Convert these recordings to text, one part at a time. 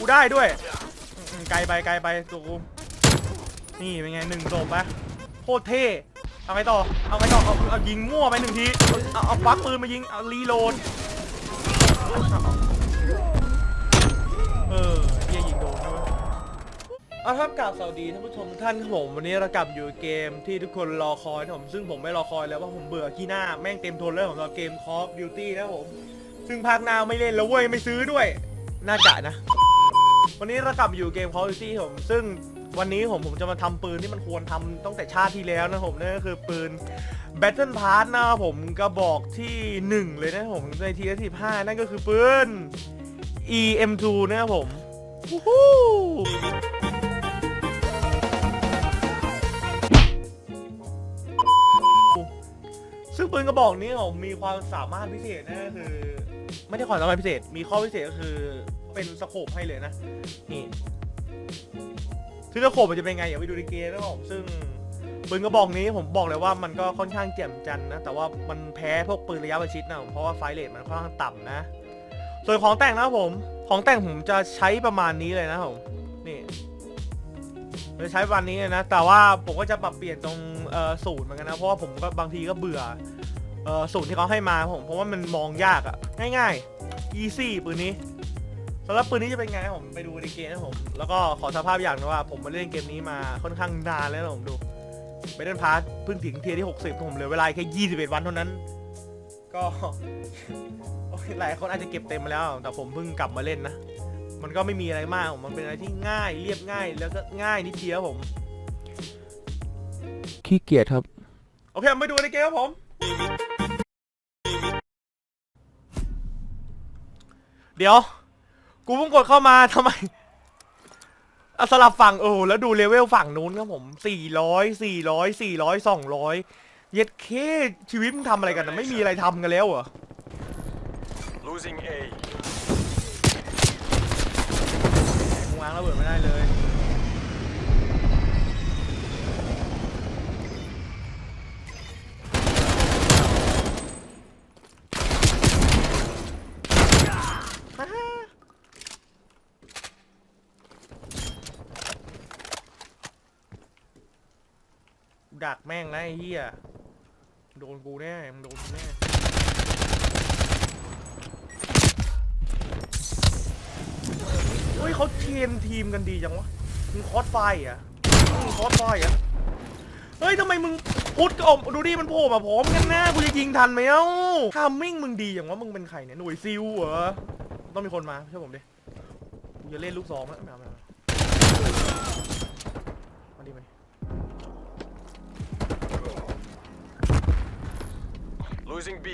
กูได้ด้วยอืมไกลไปไกลไปตัวกูนี่เป็นไงหนึ่งโดมปะโคตรเท่เอาไงต่อเอาไงต่อเอาเอายิงมั่วไปหนึ่งทีเอาเอาฟักปืนมายิงเอารีโหลดเออเฮียยิงโดนใช่ไหมเอาครับกราบสวัสดีท่านผู้ชมทุกท่านครับผมวันนี้เรากลับอยู่เกมที่ทุกคนรอคอยนะผมซึ่งผมไม่รอคอยแล้วว่าผมเบื่อขี้หน้าแม่งเต็มทนแล้วผมรอเกม Call of Duty นะครับผม ซึ่งภาคหน้าไม่เล่นแล้วเว้ยไม่ซื้อด้วย น่าจะนะ วันนี้เรากลับอยู่เกม Call of Duty ผม ซึ่งวันนี้ผมผมจะมาทำปืนที่มันควรทำตั้งแต่ชาติที่แล้วนะผมนั่นก็คือปืน Battle Pass นะครับผมกระบอกที่ 1 เลยนะผมในทีละสิบห้านั่นก็คือปืน EM2 นะครับผมวู้ฮู้ซึ่งปืนกระบอกนี้ผมมีความสามารถพิเศษนะก็คือ ไม่ได้ความสามารถพิเศษ มีข้อพิเศษก็คือ เป็นสโคปให้เลยนะนี่ซึ่งสโคปมันจะเป็นไงอย่าไปดูในเกมนะครับผมซึ่งปืนกระบอกนี้ผมบอกเลยว่ามันก็ค่อนข้างแจ่มจันนะ แต่ว่ามันแพ้พวกปืนระยะประชิดนะผมเพราะว่าไฟเรทมันค่อนข้างต่ำนะ ส่วนของแต่งนะครับผม ของแต่งผมจะใช้ประมาณนี้เลยนะครับผมนี่ผมจะใช้ประมาณนี้เลยนะ แต่ว่าผมก็จะปรับเปลี่ยนตรงเอ่อสูตรเหมือนกันนะ เพราะว่าผมก็บางทีก็เบื่อเอ่อสูตรที่เขาให้มาผม เพราะว่ามันมองยากอะง่ายๆ easy ปืนนี้ สำหรับปืนนี้จะเป็นไงนะผมไปดูในเกมนะผมแล้วก็ขอสภาพอย่างนะว่า ผมมาเล่นเกมนี้มาค่อนข้างนานแล้วนะผมดูไปเล่นพาร์ทเพิ่งถึงเทียร์ที่ 60ผมเหลือเวลาแค่ 21 วันเท่านั้น ก็โอเคหลายคนอาจจะเก็บเต็มมาแล้ว แต่ผมเพิ่งกลับมาเล่นนะ มันก็ไม่มีอะไรมากผมมันเป็นอะไรที่ง่ายเรียบง่ายแล้วก็ง่ายนิดเดียวครับผม ขี้เกียจครับ โอเคมาดูในเกมครับผม เดี๋ยว กูเพิ่งกดเข้ามาทำไมเอาสลับฝั่งเออแล้วดูเลเวลฝั่งนู้นครับผม400 400 400 200เย็ดเคชีวิตมึงทำอะไรกันนะไม่มีอะไรทำกันแล้วเหรอ Losing A. มึงวางระเบิดไม่ได้เลย ดักแม่งนะไอ้เหี้ยโดนกูแน่มึงโดนกูแน่เฮ้ยเขาเทียนทีมกันดีจังวะมึงคอสไฟอะมึงคอสไฟอะเฮ้ยทำไมมึงพุทธก็ออกดูดิมันโผล่มาพร้อมกันนะกูจะยิงทันไหมเอ้าทามมิ่งมึงดีอย่างว่ามึงเป็นใครเนี่ยหน่วยซิลเหรอต้องมีคนมาเชื่อผมดิกูจะเล่นลูกซองแล้วไม่เอาไม่เอาดิมาดิ Losing B.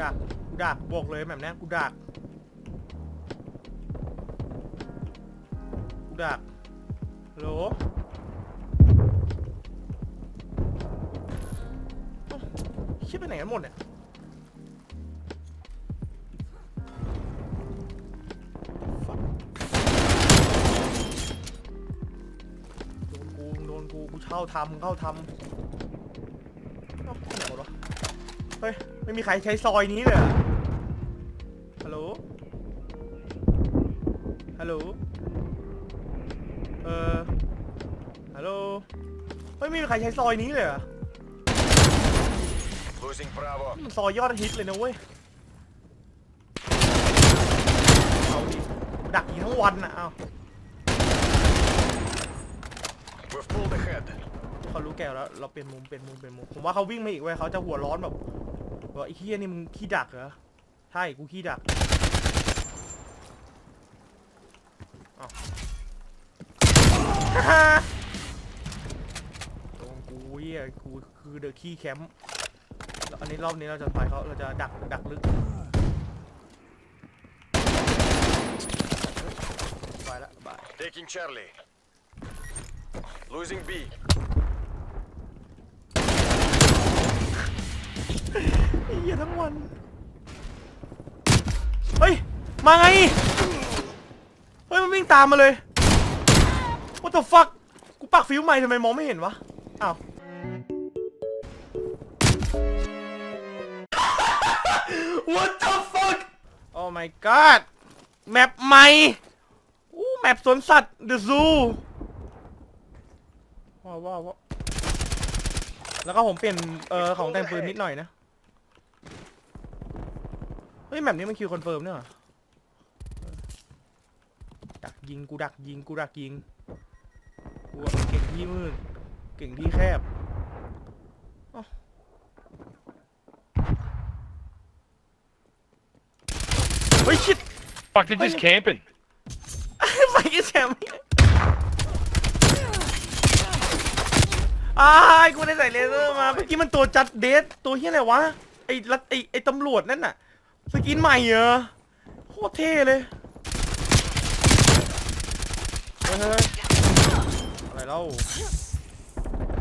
ดักกูดักบอกเลยแบบเนี้ยกูดักกูดักฮัลโหลเอ้าคิดไปไหนกันหมดเนี่ยโดนกูโดนกู กูเช่าทำเข้าทำเอ้าที่ไหนหมดวะ เฮ้ย ไม่มีใครใช้ซอยนี้เลยเหรอฮัลโหล ฮัลโหล เออฮัลโหล เฮ้ย ไม่มีใครใช้ซอยนี้เลยเหรอ Losing Bravo. นี่มันซอยยอดฮิตเลยนะเว้ย เอาดิดักยิงทั้งวันน่ะเอา We've pulled ahead. เขารู้แก้วแล้ว เราเปลี่ยนมุมเปลี่ยนมุมเปลี่ยนมุม ผมว่าเขาวิ่งมาอีกเว้ยเขาจะหัวร้อนแบบ ว่าไอ้เฮียนี่มึงขี้ดักเหรอ ใช่ กูขี้ดักอ้าวฮ่าโดนกูเฮียกูคือเดอะขี้แคมป์แล้วอันนี้รอบนี้เราจะไปเขาเราจะดักดักลึกไปละบาย Taking Charlie. Losing B. ไอ้เหี้ยทั้งวัน เฮ้ย มาไง เฮ้ย มันวิ่งตามมาเลย What the fuck กูปักฟิวใหม่ทำไมมองไม่เห็นวะ อ้าว What the fuck Oh my god แมปใหม่โอ้แมปสวนสัตว์ The Zoo ว้าวว้าวว้าวแล้วก็ผมเปลี่ยนเอ่อของแต่งปืนนิดหน่อยนะ เฮ้ยแมปนี้มันคิวคอนเฟิร์มเนี่ยเหรอเออดักยิงกูดักยิงกูดักยิงกูอะเก่งที่มืดเก่งที่แคบเอ้าเฮ้ยชิด Fuck, they're just camping. ไปกินแซมอ้ายกูได้ใส่เลเซอร์มาเมื่อกี้มันตัวจัดเดทตัวเฮียอะไรวะไอ้รัดไอ้ไอ้ตำรวจนั่นน่ะ สกินใหม่เหรอโคตรเท่เลยเฮ้ยอะไรเล่า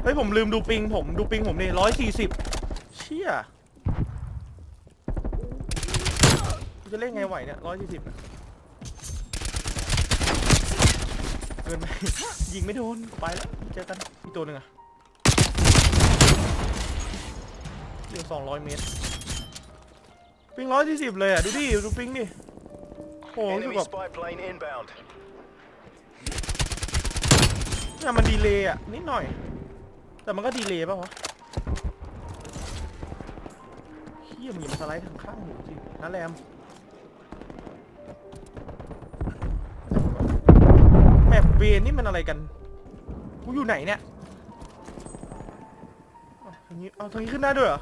เฮ้ยผมลืมดูปิงผมดูปิงผมนี่ร้อยสี่สิบเชี่ยจะเล่นไงไหวเนี่ยร้อยสี่สิบเกินไปยิงไม่โดนไปแล้วเจอกันอีกตัวหนึ่งอะเดี๋ยวสองร้อยเมตร ปิงร้อยสี่สิบเลยอะดูดิ ดูปิงดิโอ้โหรู้สึก Enemy แบบ spy plane inbound. เนี่ยมันดีเลย์อะนิดหน่อย แต่มันก็ดีเลย์ป่ะวะเฮียมีมันสไลด์ทางข้างหูจริงนะแรมแมปเวนนี่มันอะไรกัน กูอยู่ไหนเนี่ยเอาทางนี้เอาทางนี้ขึ้นได้ด้วยเหรอ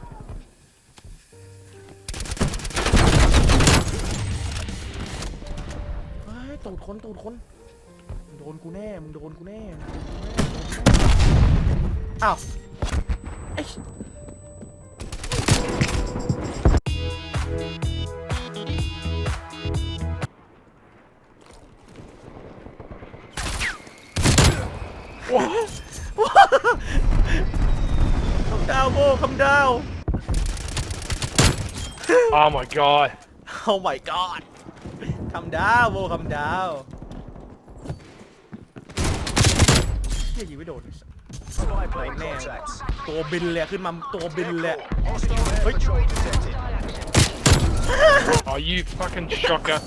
ตูดคนตูดคนมึงโดนกูแน่มึงโดนกูแน่มึงโดนกูแน่โดนกูแน่อ้าวไอ้ชิว้าวว้าวคำดาวโบคำดาว Oh my god. Oh my god คำดาวโบคำดาวเฮียยิงไม่โดน Spy plane man. contacts. ตัวบินเลยอะขึ้นมาตัวบินเลยอะ Hostile air Wait. patrol detected. Oh, you fucking shocker.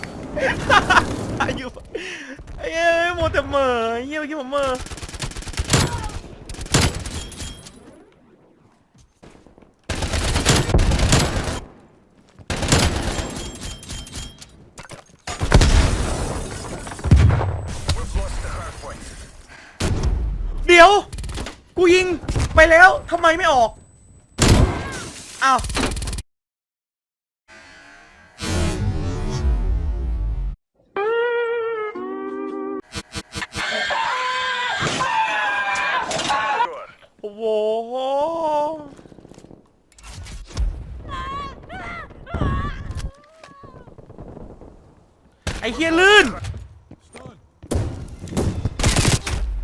อายุไอ้เอ้ยโมวแต่เหม่อเฮียเมื่อกี้ผมเหม่อ We've lost the hard point. เดี๋ยว กูยิงไปแล้วทำไมไม่ออก อ้าว โอ้โหไอ้เฮียลื่น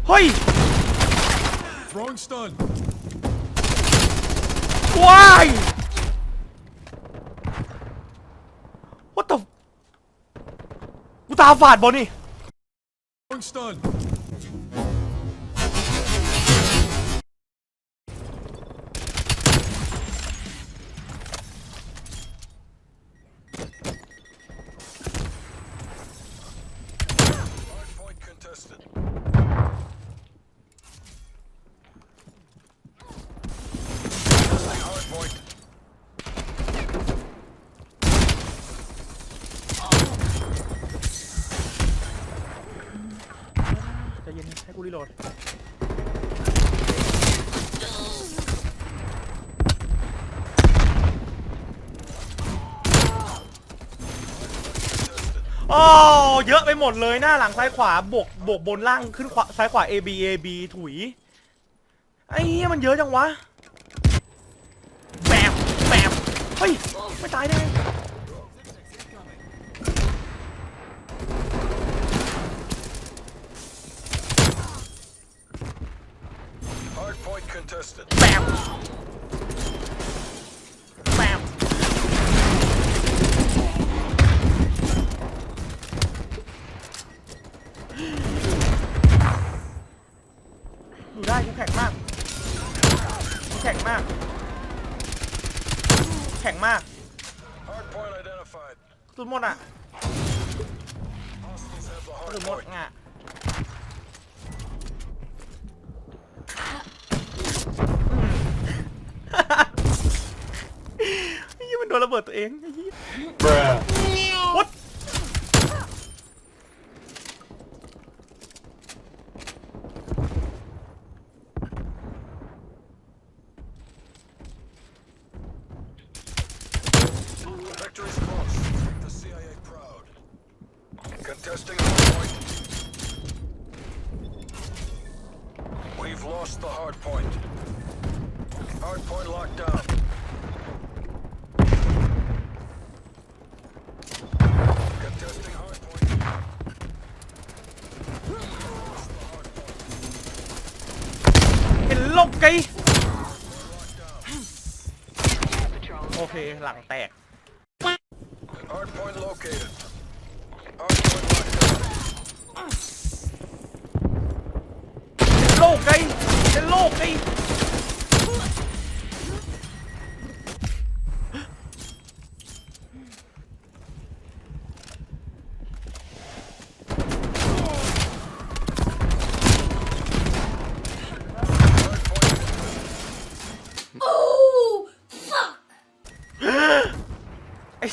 เฮ้ย Throwing stun. ว้าย What the กูตาฝาดบอนี่ Throwing stun. อ้เยอะไปหมดเลยหน้าหลังซ้ายขวาบวกบวกบนล่างขึ้นขวาซ้ายขวา A B A B ถุยไอ้เหี้ยมันเยอะจังวะแบมแบมเฮ้ยไม่ตายได้ไง Hard point contested. แบมแบ ตุดหมดอะตุดหมดง่ะยี่มันโดนระเบิดตัวเองอ้ยี่ เห็นโลกไกโอเค หลังแตก Hardpoint located. Hardpoint locked down. โลกไกเป็นโลกไก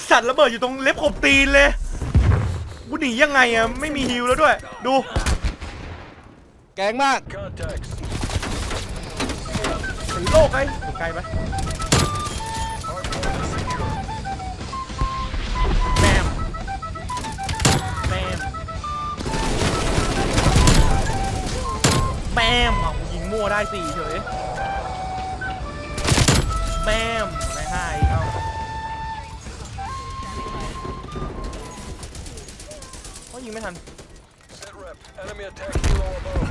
สัตว์ระเบิดอยู่ตรงเล็บขบตีนเลยกูหนียังไงอะไม่มีฮิวแล้วด้วย ดูแกงมาก Contacts. ถึงโลกไกไกลไป Hardpoint is secure. แมมแมมแมมอะกูยิงมั่วได้สี่เฉย ยิงไม่ทัน Sit rep. Enemy attack kilo above.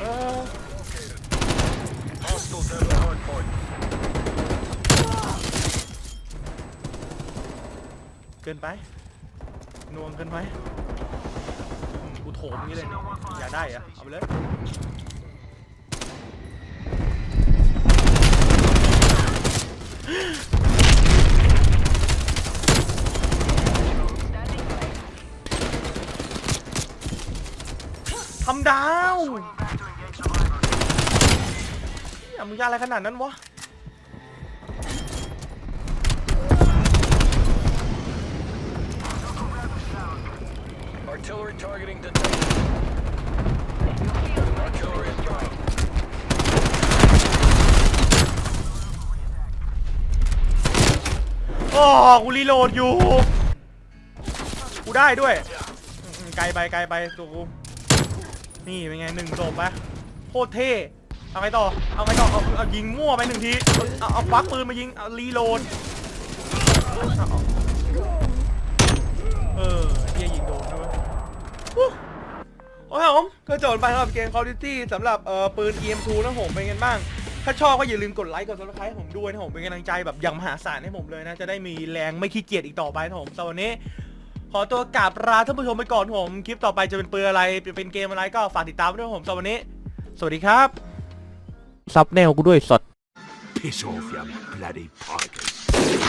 เออ Hostiles have the hardpoint. เกินไปหน่วงเกินไปอืมกูโถมอย่างนี้เลยเนี่าได้อะเอาไปเลย ดาวอย่ามึงยาอะไรขนาดนั้นวะ Artillery targeting detected. Artillery inbound. โอ้กูรีโหลดอยู่ กูได้ด้วยอืมไกลไปไกลไปตัวกู นี่เป็นไงหนึ่งจบปะโคตรเท่เอาไงต่อ เอาไงต่อ เอาเอายิงมั่วไปหนึ่งที เอาเอาควักปืนมายิง เอารีโหลด เออเฮียยิงโดนด้วยโอ้ยผมก็จบไปสำหรับเกม Call of Duty สำหรับเอ่อปืน EM2 นะผมเป็นไงบ้าง ถ้าชอบก็อย่าลืมกดไลค์กด subscribe ผมด้วยนะผมเป็นกำลังใจแบบอย่างมหาศาลให้ผมเลยนะ จะได้มีแรงไม่ขี้เกียจอีกต่อไปนะผมสำหรับวันนี้ ขอตัวกราบลาท่านผู้ชมไปก่อนผม คลิปต่อไปจะเป็นปืนอะไร เป็นเกมอะไรก็ฝากติดตามด้วยนะผมสำหรับวันนี้ สวัสดีครับ ซับแนวกูด้วยสด Piss off, you bloody pikers.